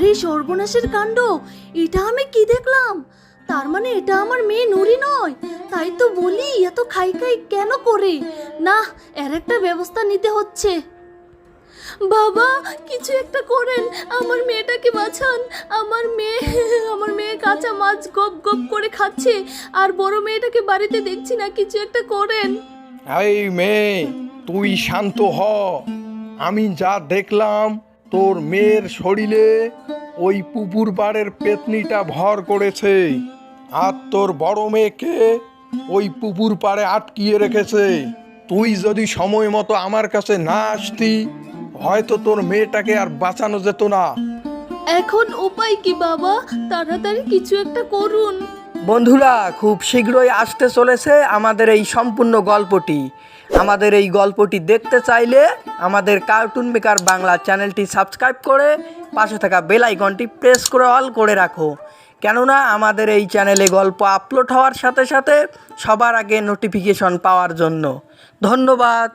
আরে সর্বনাশের কাণ্ড, এটা আমি কি দেখলাম? তার মানে এটা আমার মেয়ে নুরি নয়। তাই তো বলি, এত খাই খাই কেন করে? না, এর একটা ব্যবস্থা নিতে হচ্ছে। বাবা, কিছু একটা করেন। আমার মেয়েটাকে বাঁচান। আমার মেয়ে আমার মেয়ে কাঁচা মাছ গপ গপ করে খাচ্ছে। আর বড় মেয়েটাকে বাড়িতে দেখছি না, কিছু একটা করেন। এই মেয়ে, তুই শান্ত হ। আমি যা দেখলাম তোর মেয়ের শরীরে ওই পুকুর পাড়ের পেতনিটা ভর করেছে। আর তোর বড় মেয়েকে ওই পুকুর পাড়ে আটকিয়ে রেখেছে। তুই যদি সময় মতো আমার কাছে না আসতি, হয়তো তোর মেয়েটাকে আর বাঁচানো যেত না। এখন উপায় কি, বাবা? তাড়াতাড়ি কিছু একটা করুন। বন্ধুরা, খুব শীঘ্রই আসতে চলেছে আমাদের এই সম্পূর্ণ গল্পটি। আমাদের এই গল্পটি দেখতে চাইলে আমাদের কার্টুন মেকার বাংলা চ্যানেলটি সাবস্ক্রাইব করে পাশে থাকা বেল আইকনটি প্রেস করে অল করে রাখো। কেননা, আমাদের এই চ্যানেলে গল্প আপলোড হওয়ার সাথে সাথে সবার আগে নোটিফিকেশন পাওয়ার জন্য। ধন্যবাদ।